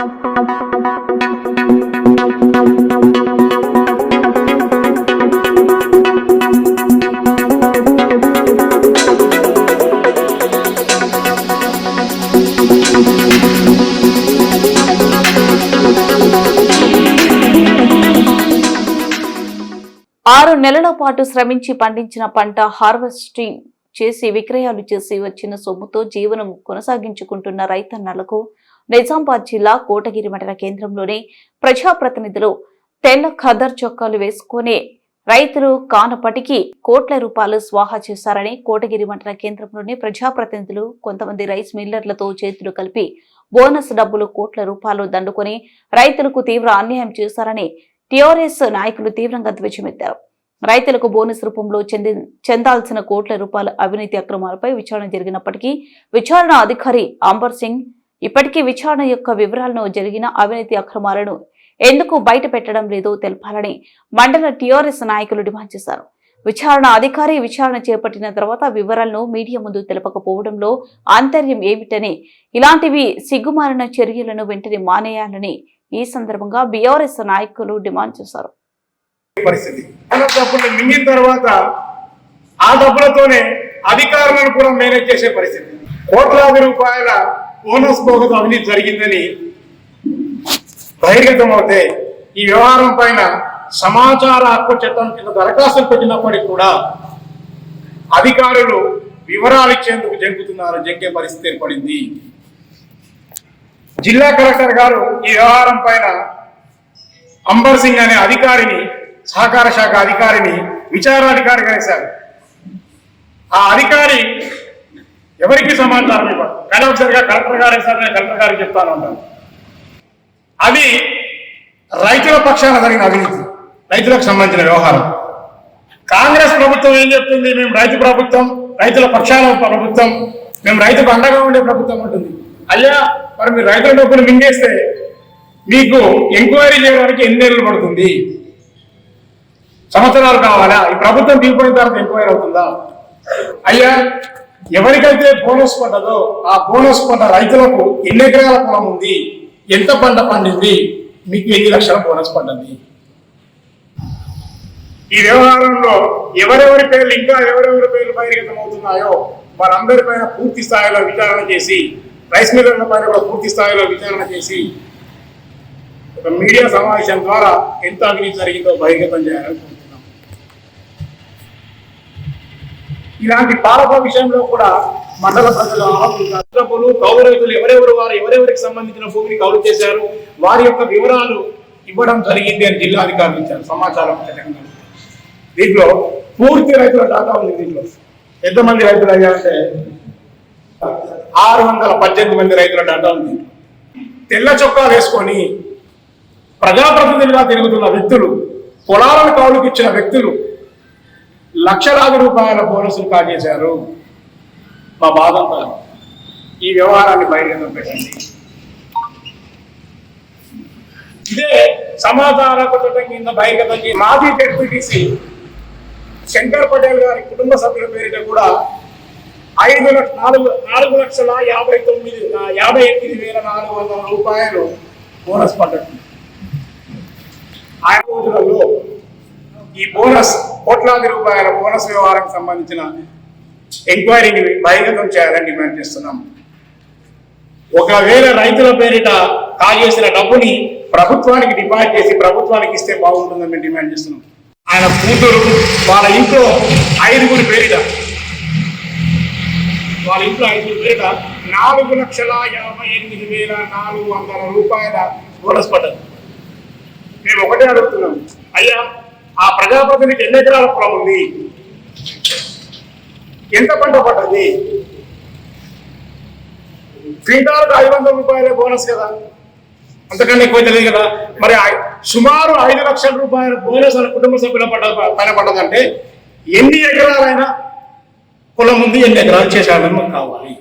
ఆరు నెలల పాటు శ్రమించి పండించిన పంట హార్వెస్టింగ్ చేసి విక్రయాలు చేసి వచ్చిన సొమ్ముతో జీవనం కొనసాగించుకుంటున్న రైతన్నలకు నిజామాబాద్ జిల్లా కోటగిరి మండల కేంద్రంలోని ప్రజాప్రతినిధులు తెల్ల ఖదర్ చొక్కాలు వేసుకుని రైతులు కానప్పటికీ కోట్ల రూపాయలు స్వాహా చేశారని కోటగిరి మండల కేంద్రంలోని ప్రజాప్రతినిధులు కొంతమంది రైస్ మిల్లర్లతో చేతులు కలిపి బోనస్ డబ్బులు కోట్ల రూపాయలు దండుకొని రైతులకు తీవ్ర అన్యాయం చేశారని టీఆర్ఎస్ నాయకులు తీవ్రంగా ధ్వజమెత్తారు. రైతులకు బోనస్ రూపంలో చెంది చెందాల్సిన కోట్ల రూపాయల అవినీతి అక్రమాలపై విచారణ జరిగినప్పటికీ విచారణ అధికారి అంబర్ సింగ్ ఇప్పటికీ విచారణ యొక్క వివరాలను జరిగిన అవినీతి అక్రమాలను ఎందుకు బయట పెట్టడం లేదో తెలపాలని మండల టీఆర్ఎస్ నాయకులు డిమాండ్ చేశారు. విచారణ అధికారి విచారణ చేపట్టిన తర్వాత వివరాలను మీడియా ముందు తెలపకపోవడంలో ఆంతర్యం ఏమిటని ఇలాంటివి సిగ్గుమారిన చర్యలను వెంటనే మానేయాలని ఈ సందర్భంగా బీఆర్ఎస్ నాయకులు డిమాండ్ చేశారు. పరిస్థితి. మింగిన తర్వాత ఆ డబ్బులతోనే అధికారులను కూడా మేనేజ్ చేసే పరిస్థితి. కోట్లాది రూపాయల బోనస్ బోగస్ అవినీతి జరిగిందని బహిర్గతం అవుతే ఈ వ్యవహారం పైన సమాచార హక్కు చట్టం కింద దరఖాస్తులు పెట్టినప్పటికీ కూడా అధికారులు వివరాలు ఇచ్చేందుకు జంకుతున్నారు జంకే పరిస్థితి ఏర్పడింది. జిల్లా కలెక్టర్ గారు ఈ వ్యవహారం పైన అంబర్ సింగ్ అనే అధికారిని సహకార శాఖ అధికారిని విచారాధికారిగా వేశారు ఆ అధికారి ఎవరికి సమాచారం ఇవ్వరు? కానీ ఒకసారిగా కలెక్టర్ గారు వేశారు నేను కలెక్టర్ గారికి చెప్తాను అంటాను అది రైతుల పక్షాన జరిగిన అవినీతి రైతులకు సంబంధించిన వ్యవహారం. కాంగ్రెస్ ప్రభుత్వం ఏం చెప్తుంది? మేము రైతు ప్రభుత్వం రైతుల పక్షాన ప్రభుత్వం మేము రైతుకు అండగా ఉండే ప్రభుత్వం ఉంటుంది. అయ్యా మరి మీరు రైతుల డబ్బులు మింగేస్తే మీకు ఎంక్వైరీ చేయడానికి ఎన్ని నెలలు పడుతుంది? సంవత్సరాలు కావాలా? ఈ ప్రభుత్వం తీసుకున్న తర్వాత ఎంక్వైరీ అవుతుందా? అయ్యా ఎవరికైతే బోనస్ పడ్డదో ఆ బోనస్ పడ్డ రైతులకు ఎన్ని ఎకరాల పొలం ఉంది? ఎంత పంట పండింది? మీకు ఎన్ని లక్షల బోనస్ పడ్డది ఈ వ్యవహారంలో ఎవరెవరి పేర్లు ఇంకా ఎవరెవరి పేర్లు బహిర్గతమవుతున్నాయో వారందరి పైన పూర్తి స్థాయిలో విచారణ చేసి రైస్ మిల్లర్ల పైన కూడా పూర్తి స్థాయిలో విచారణ చేసి ఒక మీడియా సమావేశం ద్వారా ఎంత అవినీతి జరిగిందో బహిర్గతం చేయాలనుకుంటున్నాను ఇలాంటి పాలక విషయంలో కూడా మండల ప్రజలు ఆపులు కౌలు రైతులు ఎవరెవరు వారు ఎవరెవరికి సంబంధించిన భూమిని కౌలు చేశారు వారి యొక్క వివరాలు ఇవ్వడం జరిగింది అని జిల్లా అధికారులు ఇచ్చారు. సమాచారం తెలంగాణ. దీంట్లో పూర్తి రైతుల డాటా ఉంది దీంట్లో. ఎంతమంది రైతులు అయ్యారంటే ఆరు వందల పద్దెనిమిది మంది రైతుల డాటా ఉంది. తెల్ల చొక్కా వేసుకొని ప్రజాప్రతినిధులుగా తిరుగుతున్న వ్యక్తులు పొలాలను కౌలుకి ఇచ్చిన వ్యక్తులు లక్షలాది రూపాయల బోనసులు కాజేశారు. మా బాధంతా ఈ వ్యవహారాన్ని బహిరంగం పెట్టండి? ఇదే సమాచార చట్టం కింద బహిర్గతం మాజీ డెప్యూటీసీ శంకర్ పటేల్ గారి కుటుంబ సభ్యుల పేరిట కూడా ఐదు లక్ష నాలుగు నాలుగు లక్షల యాభై తొమ్మిది యాభై ఎనిమిది వేల నాలుగు వందల రూపాయలు బోనస్ పడ్డట్టు. ఆ రోజులలో ఈ బోనస్ కోట్లాది రూపాయల బోనస్ వ్యవహారం సంబంధించిన ఎంక్వైరీని బహిర్గతం చేయాలని డిమాండ్ చేస్తున్నాం. ఒకవేళ రైతుల పేరిట కాజేసిన డబ్బుని ప్రభుత్వానికి డిపాజిట్ చేసి ప్రభుత్వానికి ఇస్తే బాగుంటుందని మేము డిమాండ్ చేస్తున్నాం. ఆయన కూతురు వాళ్ళ ఇంట్లో ఐదుగురి పేరిట వాళ్ళ ఇంట్లో ఐదుగురి పేరిట నాలుగు లక్షల యాభై ఎనిమిది వేల నాలుగు వందల రూపాయల బోనస్ పడ్డది. మేము ఒకటే అడుగుతున్నాం. అయ్యా ఆ ప్రజాప్రతినిధికి ఎన్ని ఎకరాల పొలం ఉంది? ఎంత పంట పడ్డది? క్వింటాల్కి ఐదు వందల రూపాయల బోనస్ కదా. అంతకన్నా ఎక్కువ తెలియదు కదా. మరి సుమారు ఐదు లక్షల రూపాయల బోనస్ అనే కుటుంబ సభ్యుల పడ్డ పైన పడ్డదంటే ఎన్ని ఎకరాలైనా పొలం ఉంది ఎన్ని ఎకరాలు చేశాడని మాకు కావాలి.